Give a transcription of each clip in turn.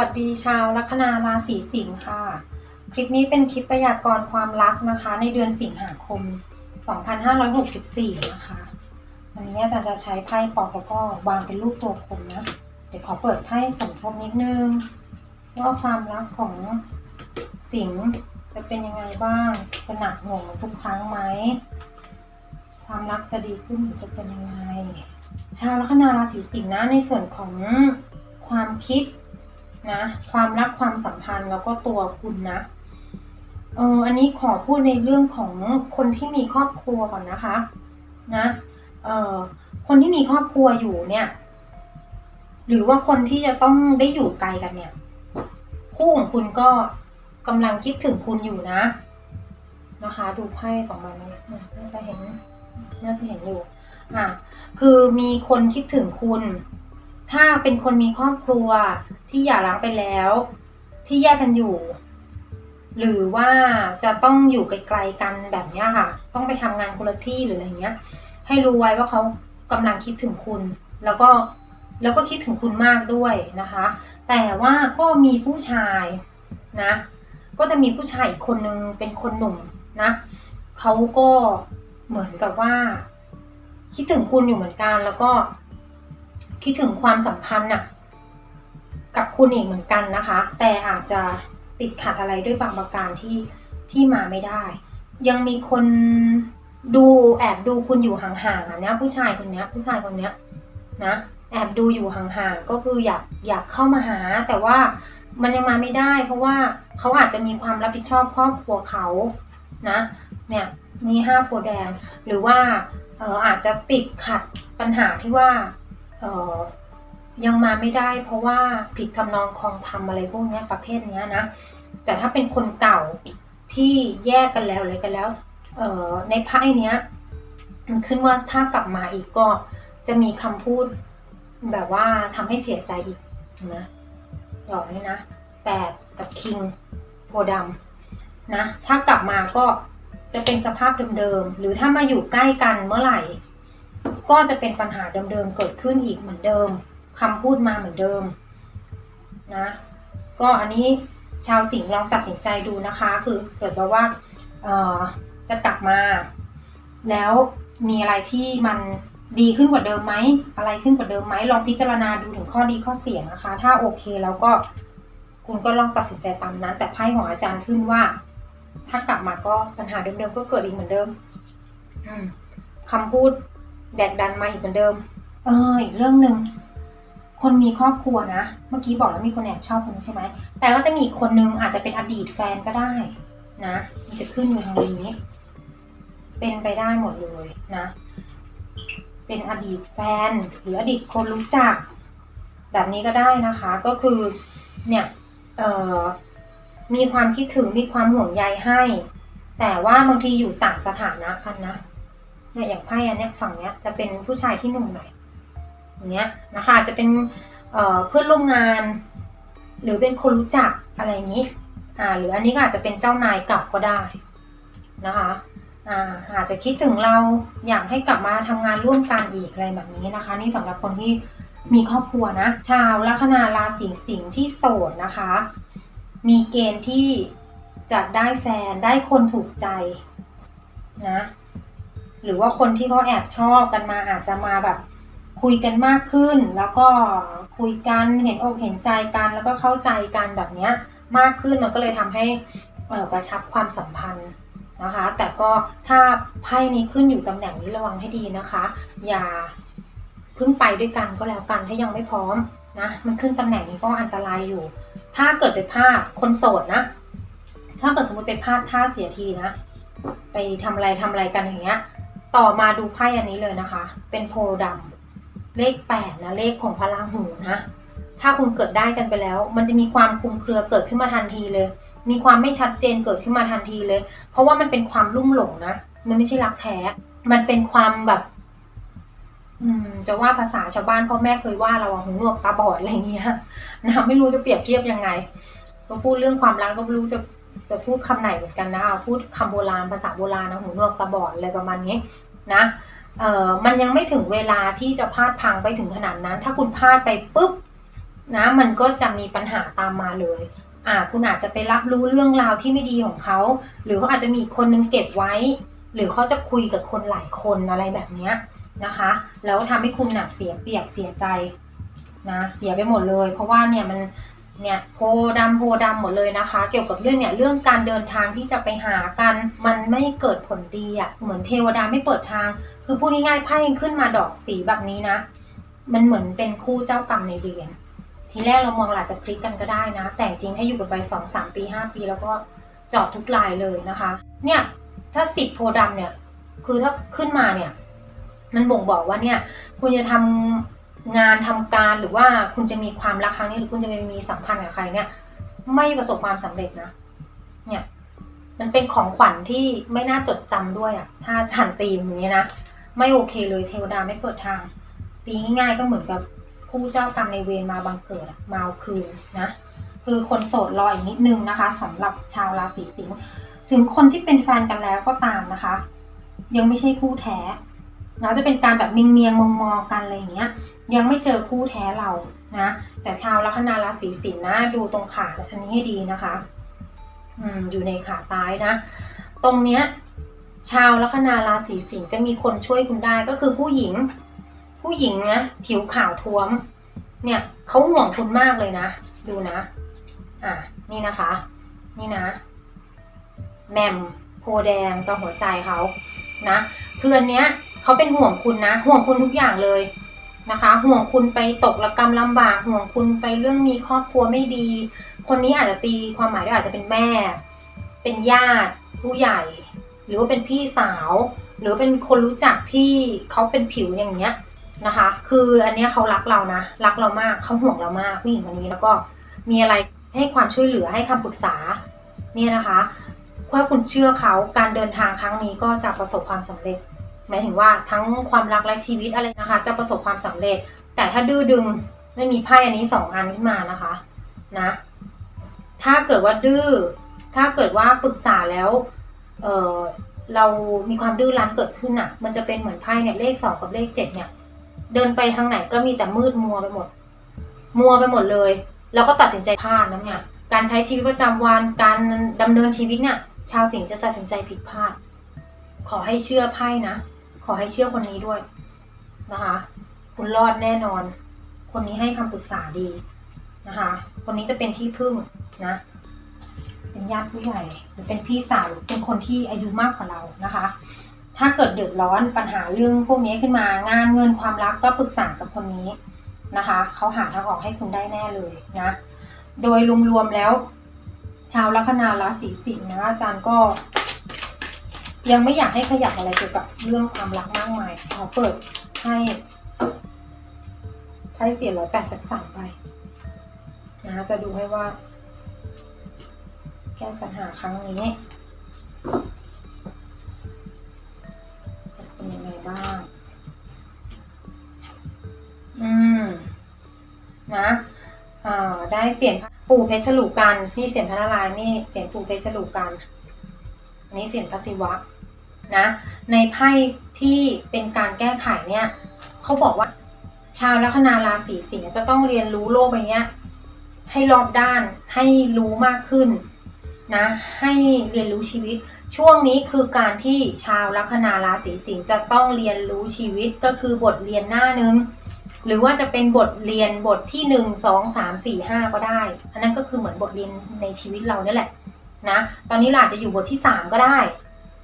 สวัสดีชาวลัคนาราศีสิงค์ค่ะ คลิปนี้เป็นคลิปประหยากรณ์ความรักนะคะ ในเดือนสิงหาคม 2564 นะคะ วันนี้อาจารย์จะใช้ไพ่ปอกแล้วก็วางเป็นรูปตัวคนนะ เดี๋ยวขอเปิดไพ่สมทบนิดนึงว่าความรักของสิงห์จะเป็นยังไงบ้าง จะหนักหน่วงทุกครั้งไหม ความรักจะดีขึ้นจะเป็นยังไง ชาวลัคนาราศีสิงห์นะในส่วนของความคิด นะความรักความสัมพันธ์แล้วก็ตัวคุณนะเอออันนี้ขอพูดในเรื่องของคนที่มีครอบครัวก่อนนะคะ นะเออคนที่มีครอบครัวอยู่เนี่ย หรือว่าคนที่จะต้องได้อยู่ไกลกันเนี่ย คู่ของคุณก็กำลังคิดถึงคุณอยู่นะ นะคะ ดูไพ่สองใบนี้เนี่ยน่าจะเห็นน่าจะเห็นอยู่อะคือมีคนคิดถึงคุณ ถ้าเป็นคนมีครอบครัวที่หย่าร้างไปแล้ว ที่แยกกันอยู่ หรือว่าจะต้องอยู่ไกลๆกันแบบนี้ค่ะ ต้องไปทำงานคนละที่หรืออะไรเงี้ย ให้รู้ไว้ว่าเขากำลังคิดถึงคุณ แล้วก็แล้วก็คิดถึงคุณมากด้วยนะคะ แต่ว่าก็มีผู้ชายนะ ก็จะมีผู้ชายอีกคนนึงเป็นคนหนุ่มนะเขาก็เหมือนกับว่า คิดถึงคุณอยู่เหมือนกัน แล้วก็ คิดถึงความสัมพันธ์น่ะกับคุณอีกเหมือนกันนะคะ แต่อาจจะติดขัดอะไรด้วยบางประการที่ที่มาไม่ได้ ยังมีคนดูแอบดูคุณอยู่ห่างๆอะนะผู้ชายคนเนี้ยผู้ชายคนเนี้ยนะแอบดูอยู่ห่างๆก็คืออยากอยากเข้ามาหา แต่ว่ามันยังมาไม่ได้ เพราะว่าเขาอาจจะมีความรับผิดชอบครอบครัวเขานะเนี่ยมีห้าโพธิ์แดงหรือว่าเอออาจจะติดขัดปัญหาที่ว่า ยังมาไม่ได้เพราะว่าผิดทำนองคลองธรรมอะไรพวกนี้ประเภทนี้นะ แต่ถ้าเป็นคนเก่าที่แยกกันแล้วอะไรกันแล้วเออในไพ่เนี้ยมันขึ้นว่าถ้ากลับมาอีกก็จะมีคำพูดแบบว่าทำให้เสียใจอีกนะหลอกนี่นะแปดกับคิงโพธิ์ดำนะ ถ้ากลับมาก็จะเป็นสภาพเดิมๆ หรือถ้ามาอยู่ใกล้กันเมื่อไหร่ ก็จะเป็นปัญหาเดิมๆเกิดขึ้นอีกเหมือนเดิมคำพูดมาเหมือนเดิมนะก็อันนี้ชาวสิงห์ลองตัดสินใจดูนะคะ คือเกิดแบบว่าจะกลับมา แล้วมีอะไรที่มันดีขึ้นกว่าเดิมไหมอะไรขึ้นกว่าเดิมไหมลองพิจารณาดูถึงข้อดีข้อเสียนะคะ ถ้าโอเคแล้วก็คุณก็ลองตัดสินใจตามนั้น แต่ไพ่ของอาจารย์ขึ้นว่า ถ้ากลับมาก็ปัญหาเดิมๆก็เกิดอีกเหมือนเดิมอืมคำพูด แดกดันมาอีกเหมือนเดิม เอออีกเรื่องหนึ่งคนมีครอบครัวนะเมื่อกี้บอกแล้วมีคนแอบชอบคุณใช่ไหมแต่ก็จะมีอีกคนนึงอาจจะเป็นอดีตแฟนก็ได้ นะ มันจะขึ้นอยู่ทางนี้ เป็นไปได้หมดเลยนะ เป็นอดีตแฟน หรืออดีตคนรู้จัก แบบนี้ก็ได้นะคะ ก็คือ เนี่ยเอ่อมีความคิดถึงมีความห่วงใยให้ แต่ว่าบางทีอยู่ต่างสถานะกันนะ เนี่ยอย่างไพ่อันเนี้ยฝั่งเนี้ยจะเป็นผู้ชายที่หนุ่มหน่อยอย่างเงี้ยนะคะจะเป็นเเพื่อนร่วมงาน หรือเป็นคนรู้จักอะไรอย่างนี้อ่าหรืออันนี้ก็อาจจะเป็นเจ้านายเก่าก็ได้นะคะอ่าอาจจะคิดถึงเราอยากให้กลับมาทำงานร่วมกันอีกอะไรแบบนี้นะคะ นี่สำหรับคนที่มีครอบครัวนะ ชาวลัคนาราศีสิงห์ที่โสดนะคะ มีเกณฑ์ที่จะได้แฟนได้คนถูกใจนะ หรือว่าคนที่เขาแอบชอบกันมาอาจจะมาแบบคุยกันมากขึ้น แล้วก็คุยกันเห็นอกเห็นใจกันแล้วก็เข้าใจกันแบบเนี้ยมากขึ้นมันก็เลยทำให้กระชับความสัมพันธ์นะคะ แต่ก็ถ้าไพ่นี้ขึ้นอยู่ตำแหน่งนี้ระวังให้ดีนะคะ อย่าเพิ่งไปด้วยกันก็แล้วกันถ้ายังไม่พร้อมนะมันขึ้นตำแหน่งนี้ก็อันตรายอยู่ ถ้าเกิดไปพลาดคนโสดนะ ถ้าเกิดสมมติไปพลาดท่าเสียทีนะ ไปทำอะไรทำอะไรกันอย่างเงี้ย ต่อมาดูไพ่อันนี้เลยนะคะ เป็นโพดำเลขแปดนะเลขของพลังหูนะ ถ้าคุณเกิดได้กันไปแล้ว มันจะมีความคลุมเครือเกิดขึ้นมาทันทีเลย มีความไม่ชัดเจนเกิดขึ้นมาทันทีเลย เพราะว่ามันเป็นความลุ่มหลงนะ มันไม่ใช่รักแท้ มันเป็นความแบบ อืม จะว่าภาษาชาวบ้านพ่อแม่เคยว่าเราหูหนวกตาบอดอะไรเงี้ยนะไม่รู้จะเปรียบเทียบยังไงก็พูดเรื่องความรักก็ไม่รู้จะ จะพูดคำไหนเหมือนกันนะคะพูดคำโบราณภาษาโบราณนะหูนวกตาบอดอะไรประมาณนี้นะเอ่อมันยังไม่ถึงเวลาที่จะพลาดพังไปถึงขนาดนั้น ถ้าคุณพลาดไปปุ๊บนะมันก็จะมีปัญหาตามมาเลยอ่าคุณอาจจะไปรับรู้เรื่องราวที่ไม่ดีของเขา หรือเขาอาจจะมีคนนึงเก็บไว้ หรือเขาจะคุยกับคนหลายคนอะไรแบบเนี้ยนะคะ แล้วทำให้คุณหนักเสียเปรียบเสียใจนะเสียไปหมดเลย เพราะว่าเนี่ยมัน เนี่ยโพดำโพดำหมดเลยนะคะ เกี่ยวกับเรื่องเนี่ยเรื่องการเดินทางที่จะไปหากัน มันไม่เกิดผลดีอะ่ะเหมือนเทวดาไม่เปิดทาง คือพูดง่ายๆไพ่ขึ้นมาดอกสีแบบนี้นะ มันเหมือนเป็นคู่เจ้ากรรมในเวรทีแรกเรามองเราจะคลิกกันก็ได้นะ แต่จริงให้อยู่กันไปสองสามปีห้าปี แล้วก็จอดทุกรายเลยนะคะ เนี่ยถ้าสิบโพธิ์ดำเนี่ย คือถ้าขึ้นมาเนี่ย มันบ่งบอกว่าเนี่ย คุณจะทำ งานทำการหรือว่าคุณจะมีความรักครั้งนี้หรือคุณจะไปมีสัมพันธ์กับใครเนี่ย ไม่ประสบความสำเร็จนะ เนี่ย มันเป็นของขวัญที่ไม่น่าจดจำด้วยอะถ้าฉันตีมอย่างนี้นะ ไม่โอเคเลยเทวดาไม่เปิดทาง ตีง่าย ๆ ก็เหมือนกับคู่เจ้ากรรมในเวรมาบังเกิดมาเอาคืนนะ คือคนโสดรออีกนิดนึงนะคะสำหรับชาวราศีสิงห์ถึงคนที่เป็นแฟนกันแล้วก็ตามนะคะ ยังไม่ใช่คู่แท้ นะจะเป็นการแบบมิงเมียงมองมองๆกันอะไรอย่างเงี้ย ยังไม่เจอคู่แท้เรานะ แต่ชาวลัคนาราศีสิงห์นะ ดูตรงขาอันนี้ให้ดีนะคะอืมอยู่ในขาซ้ายนะ ตรงเนี้ย ชาวลัคนาราศีสิงห์จะมีคนช่วยคุณได้ก็คือผู้หญิง ผู้หญิงนะผิวขาวท้วม เนี่ยเขาห่วงคุณมากเลยนะ ดูนะ อะนี่นะคะ นี่นะแหมมโพแดงกับหัวใจเขานะคืออันเนี้ย เขาเป็นห่วงคุณนะ ห่วงคุณทุกอย่างเลยนะคะ ห่วงคุณไปตกระกรรมลำบาก ห่วงคุณไปเรื่องมีครอบครัวไม่ดี คนนี้อาจจะตีความหมายได้อาจจะเป็นแม่ เป็นญาติ ผู้ใหญ่ หรือว่าเป็นพี่สาว หรือเป็นคนรู้จักที่เขาเป็นผิวอย่างเงี้ยนะคะ คืออันเนี้ยเขารักเรานะ รักเรามากเขาห่วงเรามากผู้หญิงคนนี้แล้วก็มีอะไรให้ความช่วยเหลือให้คำปรึกษาเนี่ยนะคะถ้าคุณเชื่อเขาการเดินทางครั้งนี้ก็จะประสบความสำเร็จ หมายถึงว่าทั้งความรักและชีวิตอะไรนะคะ จะประสบความสำเร็จ แต่ถ้าดื้อดึงไม่มีไพ่อันนี้สองอันขึ้นมานะคะนะถ้าเกิดว่าดื้อถ้าเกิดว่าปรึกษาแล้วเออเรามีความดื้อรั้นเกิดขึ้นอะ มันจะเป็นเหมือนไพ่เนี่ยเลขสองกับเลขเจ็ดเนี่ย เดินไปทางไหนก็มีแต่มืดมัวไปหมด มัวไปหมดเลย แล้วก็ตัดสินใจพลาดนะเนี่ยการใช้ชีวิตประจำวันการดำเนินชีวิตเนี่ยชาวสิงห์จะตัดสินใจผิดพลาด ขอให้เชื่อไพ่นะ ขอให้เชื่อคนนี้ด้วยนะคะ คุณรอดแน่นอน คนนี้ให้คำปรึกษาดีนะคะ คนนี้จะเป็นที่พึ่งนะ เป็นญาติผู้ใหญ่หรือเป็นพี่สาวหรือเป็นคนที่อายุมากกว่าเรานะคะ ถ้าเกิดเดือดร้อนปัญหาเรื่องพวกนี้ขึ้นมางานเงินความรักก็ปรึกษากับคนนี้นะคะเขาหาทางออกให้คุณได้แน่เลยนะ โดยรวมๆแล้ว ชาวลัคนาราศีสิงห์นะอาจารย์ก็ ยังไม่อยากให้ขยับอะไรเกี่ยวกับเรื่องความรักมากมายขอเปิดให้ไพ่เสียร้อยแปดสิบสามไปนะจะดูให้ว่า แก้ปัญหาครั้งนี้จะเป็นยังไงบ้าง อืม นะอ่าได้เสียงปู่เพชรลูกัน นี่เสียงพระนารายณ์นี่เสียงปู่เพชรลูกัน อันเสียงพระศิวะนะในไพ่ที่เป็นการแก้ไขเนี่ยเขาบอกว่า ชาวลัคนาราศีสิงห์จะต้องเรียนรู้โลกใบเนี้ยให้รอบด้านให้รู้มากขึ้นนะให้เรียนรู้ชีวิต ช่วงนี้คือการที่ชาวลัคนาราศีสิงห์จะต้องเรียนรู้ชีวิตก็คือบทเรียนหน้านึงหรือว่าจะเป็นบทเรียนบทที่หนึ่งสองสามสี่ห้าก็ได้ อันนั้นก็คือเหมือนบทเรียนในชีวิตเราเนี่ยแหละ นะ ตอนนี้เราอาจจะอยู่บทที่สามก็ได้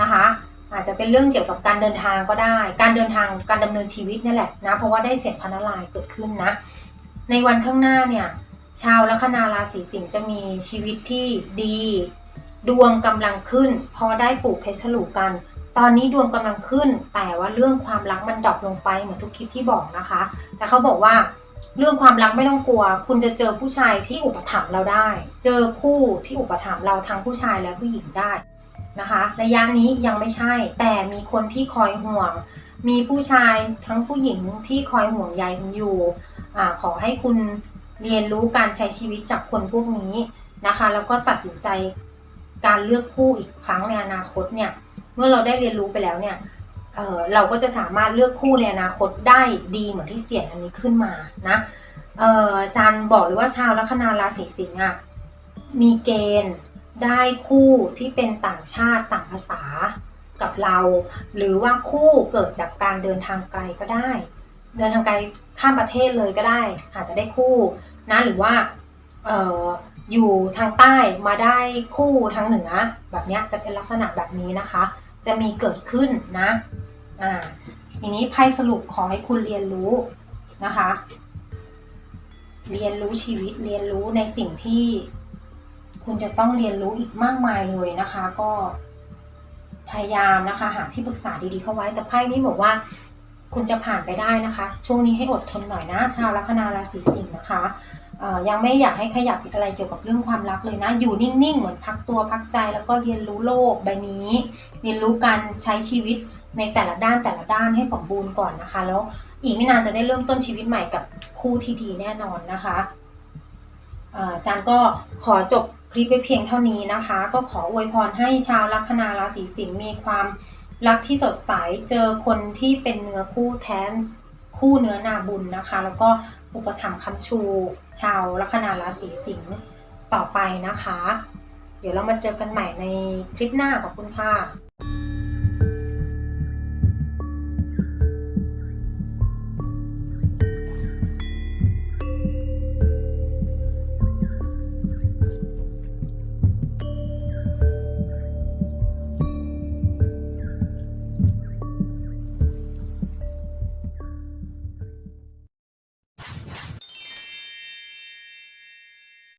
นะคะ อาจจะเป็นเรื่องเกี่ยวกับการเดินทางก็ได้ การเดินทางการดำเนินชีวิตนี่แหละนะ เพราะว่าได้เสียงพนารายเกิดขึ้นนะ ในวันข้างหน้าเนี่ย ชาวลัคนาราศีสิงห์จะมีชีวิตที่ดี ดวงกำลังขึ้น พอได้ปลูกเพชรลูกัน ตอนนี้ดวงกำลังขึ้น แต่ว่าเรื่องความรักมันดรอปลงไปเหมือนทุกคลิปที่บอกนะคะ แต่เขาบอกว่า เรื่องความรักไม่ต้องกลัว คุณจะเจอผู้ชายที่อุปถัมภ์เราได้ เจอคู่ที่อุปถัมภ์เราทั้งผู้ชายและผู้หญิงได้นะคะระยะนี้ยังไม่ใช่ แต่มีคนที่คอยห่วง มีผู้ชายทั้งผู้หญิงที่คอยห่วงใยคุณอยู่อขอให้คุณเรียนรู้การใช้ชีวิตจากคนพวกนี้นะคะ แล้วก็ตัดสินใจการเลือกคู่อีกครั้งในอนาคตเนี่ย เมื่อเราได้เรียนรู้ไปแล้วเนี่ย เเราก็จะสามารถเลือกคู่ในอนาคตได้ดีเหมือนที่เสียงอันนี้ขึ้นมานะอ่ออาจันบอกเลยว่าชาวลัคนาราศีสิงห์อะมีเกณฑ์ได้คู่ที่เป็นต่างชาติต่างภาษากับเรา หรือว่าคู่เกิดจากการเดินทางไกลก็ได้ เดินทางไกลข้ามประเทศเลยก็ได้ อาจจะได้คู่นะหรือว่าเอออยู่ทางใต้มาได้คู่ทางเหนือแบบนี้จะเป็นลักษณะแบบนี้นะคะ จะมีเกิดขึ้นนะ อ่าทีนี้ไพ่สรุปขอให้คุณเรียนรู้นะคะ เรียนรู้ชีวิตเรียนรู้ในสิ่งที่คุณจะต้องเรียนรู้อีกมากมายเลยนะคะ ก็พยายามนะคะ หาที่ปรึกษาดีๆเข้าไว้แต่ไพ่นี้บอกว่าคุณจะผ่านไปได้นะคะ ช่วงนี้ให้อดทนหน่อยนะ ชาวลัคนาราศีสิงห์นะคะยังไม่อยากให้ขยับอะไรเกี่ยวกับเรื่องความรักเลยนะ อยู่นิ่งๆ เหมือนพักตัวพักใจแล้วก็เรียนรู้โลกใบนี้ เรียนรู้การใช้ชีวิต ในแต่ละด้านแต่ละด้านให้สมบูรณ์ก่อนนะคะ แล้วอีกไม่นานจะได้เริ่มต้นชีวิตใหม่กับคู่ที่ดีแน่นอนนะคะอาจารย์ก็ขอจบคลิปไว้เพียงเท่านี้นะคะ ก็ขออวยพรให้ชาวลัคนาราศีสิงห์มีความรักที่สดใสเจอคนที่เป็นเนื้อคู่แท้คู่เนื้อนาบุญนะคะ แล้วก็อุปถัมภ์คำชู ชาวลัคนาราศีสิงห์ต่อไปนะคะ เดี๋ยวเรามาเจอกันใหม่ในคลิปหน้าขอบคุณค่ะ